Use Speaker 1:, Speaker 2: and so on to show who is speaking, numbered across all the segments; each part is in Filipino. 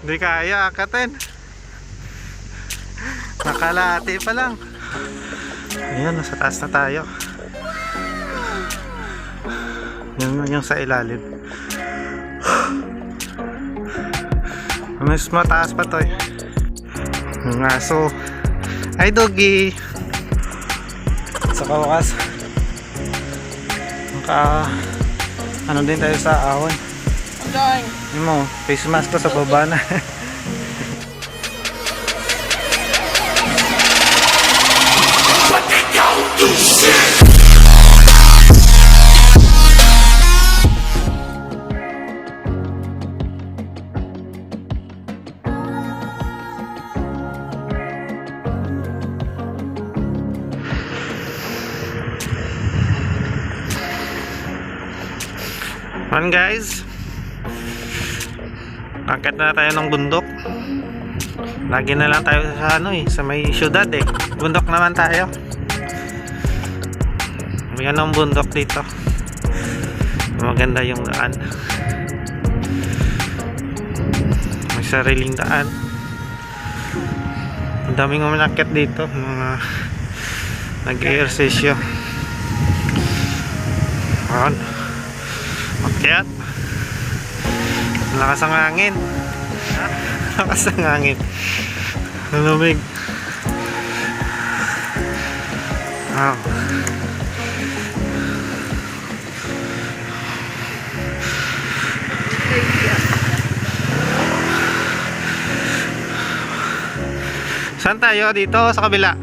Speaker 1: Hindi kaya akatin. Nakalati pa lang. Ayan, nasa taas na tayo. Yan yung sa ilalim. Mas mataas pa to eh. Yung aso. Ay, doggy. Sa kawakas. Naka... Ano din tayo sa ahon.
Speaker 2: Dang.
Speaker 1: Yun mo, face mask ko sa baba na. Guys, Angkat na tayo ng bundok. Lagi na lang tayo sa ano eh, sa may syudad eh. Bundok naman tayo. May anong bundok dito. Maganda yung daan. May sariling daan. Ang daming umanakit dito. Mga nag-exercise Ayan. Makyat. Lakas ang hangin. Lakas ang hangin. Malamig. Wow. Saan tayo? Dito sa kabila?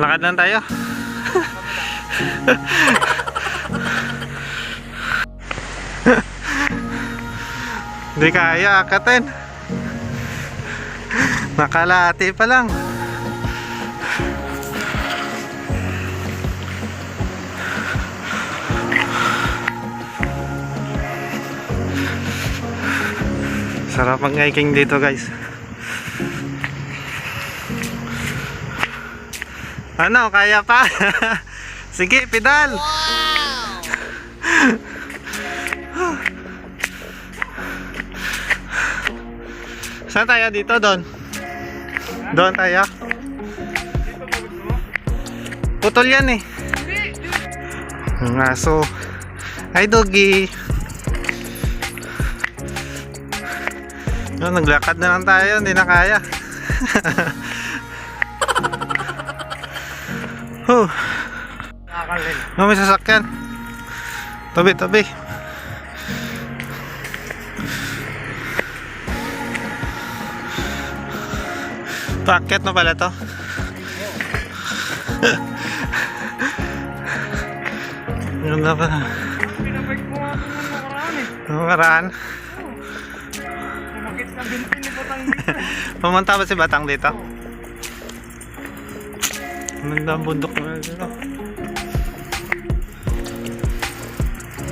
Speaker 1: Lakad lang tayo. Hindi kaya akatin. Nakalati pa lang. Sarap mag hiking dito guys. Ano, kaya pa? Sige, pedal. Saan tayo dito? Doon? Doon tayo? Putol yan eh. Ang aso. Ay, doggy. No, naglakad na lang tayo. Hindi na kaya. huh.
Speaker 2: Nakakalin.
Speaker 1: No, may sasakyan. Tabi, tabi. Paket na pala to. Ganda pa.
Speaker 2: Pinabike mo nga ito ng nakaraan eh.
Speaker 1: Ang karaan.
Speaker 2: Umakit na binti ni Batang dito.
Speaker 1: Pumunta ba si Batang dito? Ganda ang bundok na dito.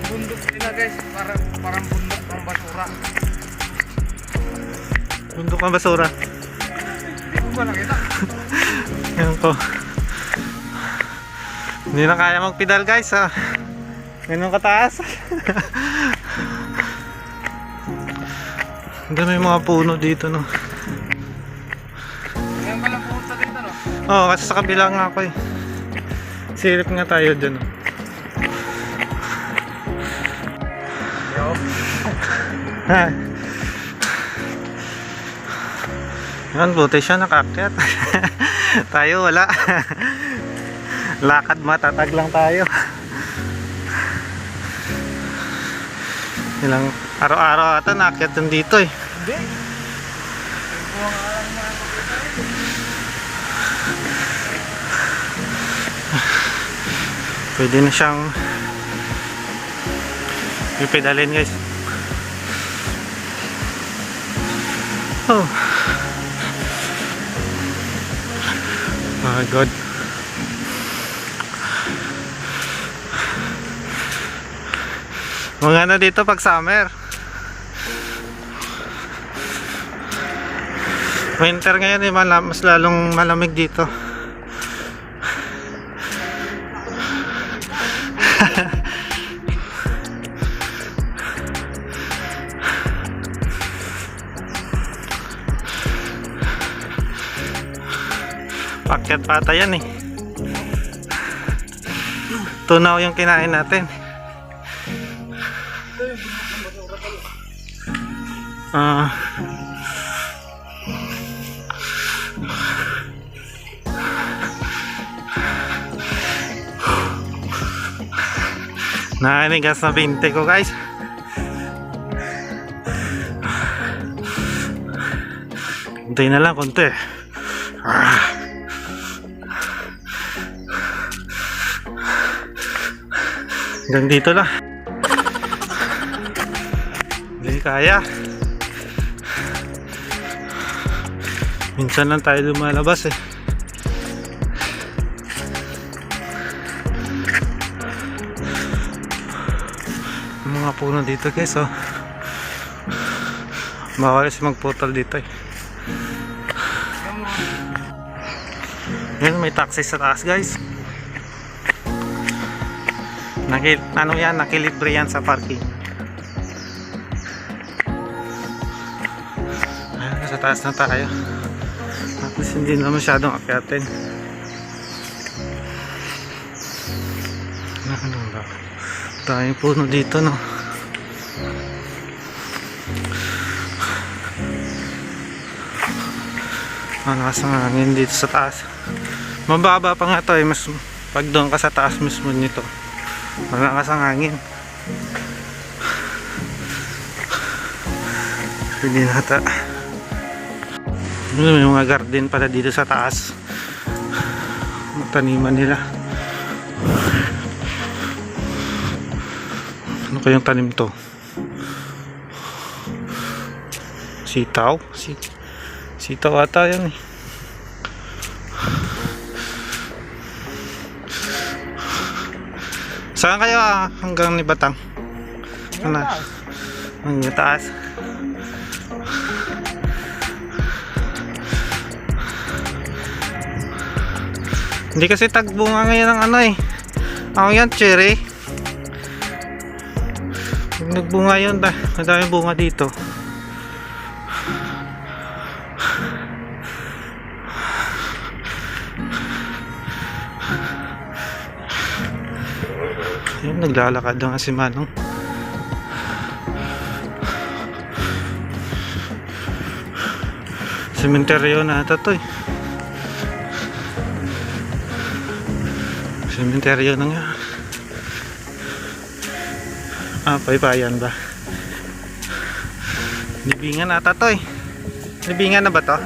Speaker 2: Bundok nila guys. Parang, parang bundok ng basura.
Speaker 1: Bundok ng basura.
Speaker 2: Hindi ko ba nakita?
Speaker 1: Yan ko. Hindi na kaya magpedal guys ha. Ganun kataas. Ang dami mga puno dito no.
Speaker 2: Ngayon ka lang pumunta dito no?
Speaker 1: Oo, oh, kasi sa kabila nga ako eh. Silip nga tayo dyan. oh.
Speaker 2: Yo.
Speaker 1: Ha. Yan, buti siya nakakyat. tayo wala. Lakad matatag lang tayo. Ilang araw-araw ata naakyat yung dito eh.
Speaker 2: Hindi.
Speaker 1: Pwede na siyang ipedalin guys. Oh. My God. Mga ano dito pag summer. Winter ngayon eh, mas lalong malamig dito. Yan eh. Tunaw yung kinain natin. Ah. Nakanigas na 20 ko guys. Kunti na lang, kunti. Hanggang dito lang. Hindi kaya. Minsan lang tayo lumalabas eh. Mga puno dito guys oh. Bawal kasi magputol dito eh. Yan, may taxi sa taas guys. Nakil ano yan, nakilibre yan sa parking. Ayan, sa taas na tayo. Tapos hindi na masyadong akyatin. Ano ba? Daming puno dito no. Malakas ang hangin dito sa taas. Mababa pa nga to eh. Mas, pag doon ka sa taas mismo nito. Malakas ang hangin. Hindi nata. Ano, May mga garden pala dito sa taas. Taniman nila. Ano kayang tanim to? Sitaw? Si Sitaw ata yan eh. Hanggang ni Batang? Ano? Hanggang taas. Hindi kasi tagbunga ngayon ng ano eh. Ako yan, cherry. Nagbunga yun, da- madaming bunga dito. Naglalakad na nga si Manong. Sementeryo na ata to eh. Sementeryo na nga. Ah, paypayan ba? Libingan ata to eh. Libingan na ba to?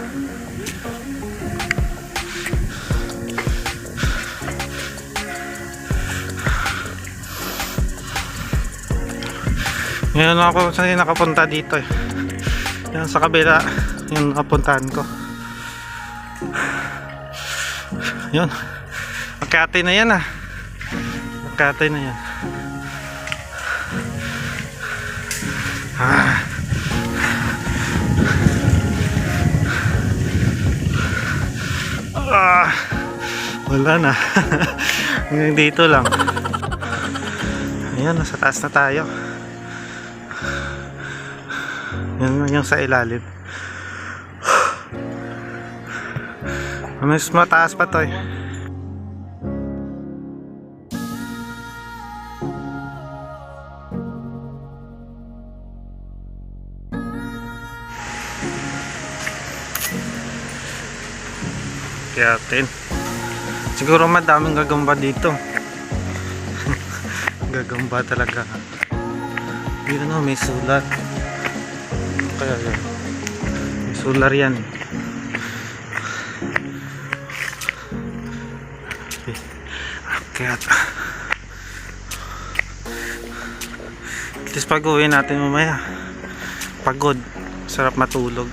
Speaker 1: Ngayon ako saan nakapunta dito eh. Yan sa kabila, yung nakapuntahan ko. Yun. Makati na yan ah. Makati na yan. Ah. Ah. Wala na. Hanggang dito lang. Ayan, nasa taas na tayo. Yan yung sa ilalim. Mas mataas pa to eh. Kaya tin. Siguro madaming gagamba dito. gagamba talaga. Yun o, may sulat. Kaya yan. Solar yan. Okay. Kaya At least pag uwi natin mamaya. Pagod. Sarap matulog.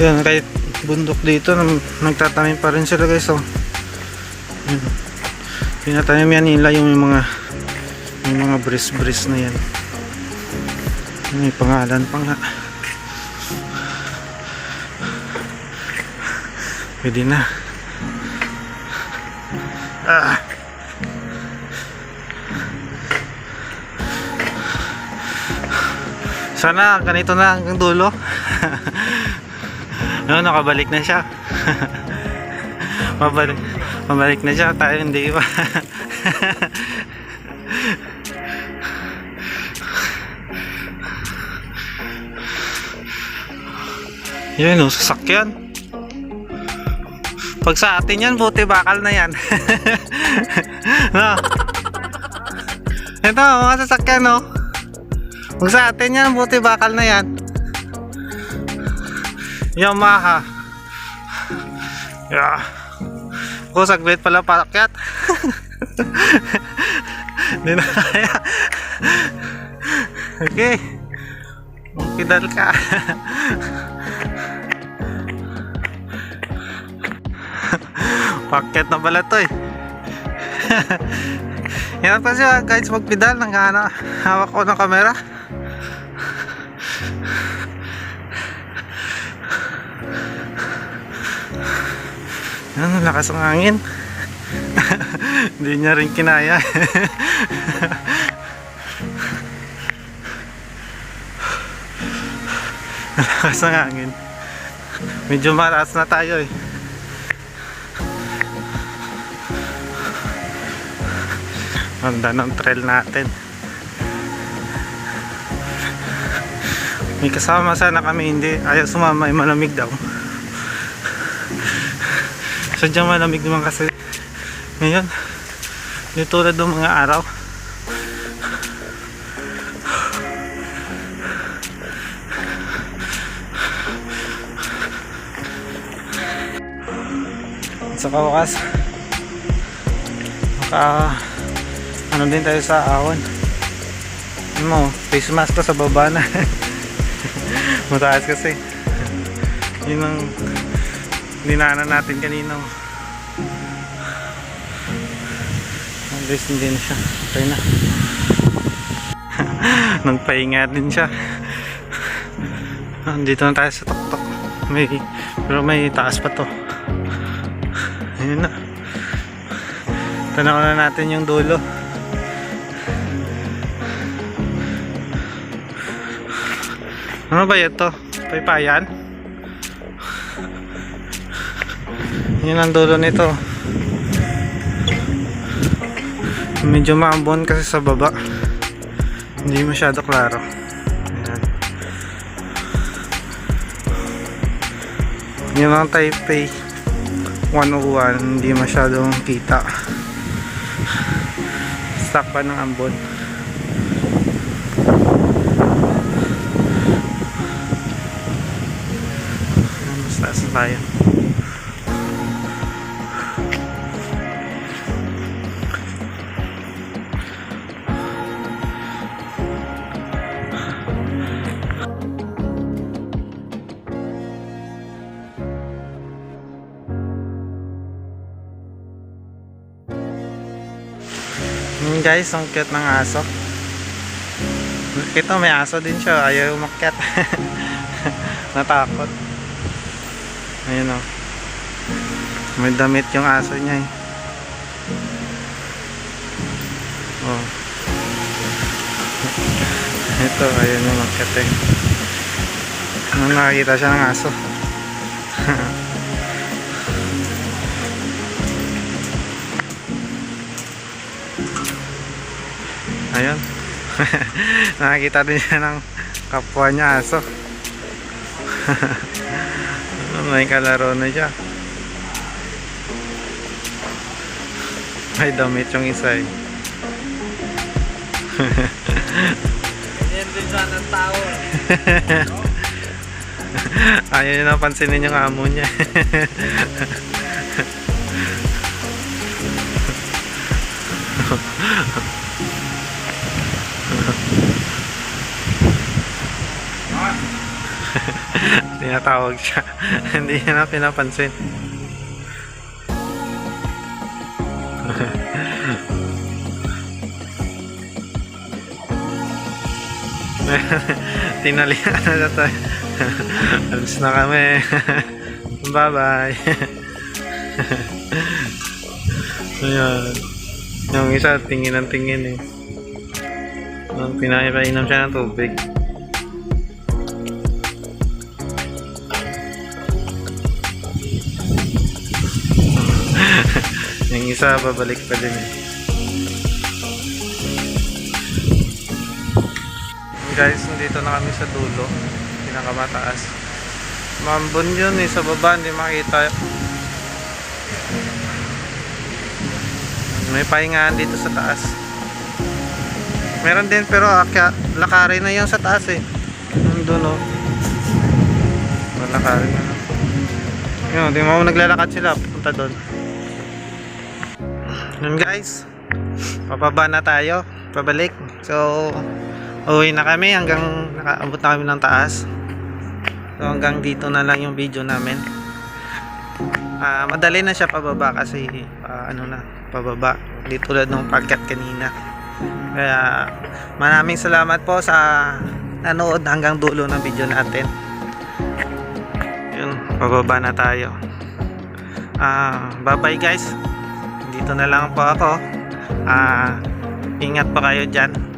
Speaker 1: Yan, kahit bundok dito, nagtatanim pa rin sila guys. Oh. Yan. Pinatanim yan nila yung mga yung mga bris-bris na yan. May pangalan pa nga. Pwede na. Ah. Sana ganito na hanggang dulo. no, nakabalik na siya. Mabalik, mabalik na siya. Tayo hindi pa. Yun o, sasakyan. Pag sa atin yan, buti bakal na yan. no? Ito, mga sasakyan no. Pag sa atin yan, buti bakal na yan. Yamaha. Yeah. Ako saglit pala pakyat. Hindi na kaya. okay. Magpidal ka. Pakyat na pala to eh. Yan pa siya guys magpidal nang ano, hawak ko ng kamera. Yan, lakas ng hangin. Hindi niya rin kinaya. Lakas ng hangin. Medyo mataas na tayo eh. Ganda ng trail natin. May kasama sana kami, hindi. Ayaw sumama, ay malamig daw. Sadyang malamig naman kasi. Ngayon, hindi tulad ng mga araw. Sa kawakas, maka ano din tayo sa ahon. Ano mo face mask ko sa baba na. Mataas kasi. Yun ang dinaanan natin kanina. At least hindi na siya. Okay na. Nagpahinga din siya. Ah, dito na tayo sa tuktok. May, pero may taas pa to. Ayun na. Tanaw na natin yung dulo Ano ba ito? Paypayan? Yan ang dulo nito. Medyo maambon kasi sa baba. Hindi masyado klaro. Ayan. Yan ang Taipei 101. Hindi masyadong kita. Stuck pa ng ambon. Mas taas na tayo. Yun guys, ang cute ng aso. Ito may aso din siya, ayaw umakyat. Natakot. Ayun o. May damit yung aso niya eh. Oh. Ito, ayun yung umakyat eh. Nung nakakita siya ng aso. Ayun. Nakakita din siya ng kapwa niya aso. May kalaro na siya. May damit yung isa eh.
Speaker 2: Yan din sana ang tao.
Speaker 1: Ayaw niya na pansinin yung amo niya. Tinatawag siya. Hindi niya na pinapansin. Tinalian na tayo. Alis na kami. Bye-bye. Ayan. Yung isa, tingin ng tingin eh. Nung pinapainom siya ng tubig. Isa babalik pa din. Guys, nandito na kami sa dulo. Pinakamataas. Mambon yun eh, sa baba, hindi makita. May pahingaan dito sa taas. Meron din pero akya, lakarin na yun sa taas eh. Nandun oh. Lakarin na. Yun, di mo naglalakad sila, punta doon. Yun guys, papaba na tayo, pabalik. So, uwi na kami hanggang nakaabot na kami ng taas. So, hanggang dito na lang yung video namin. Ah, madali na siya pababa kasi ah, ano na, pababa. Di tulad nung pagkat kanina. Kaya maraming salamat po sa nanood hanggang dulo ng video natin. Yun, pababa na tayo. Ah, bye-bye guys. Dito na lang po ako. Ah, ingat pa kayo diyan.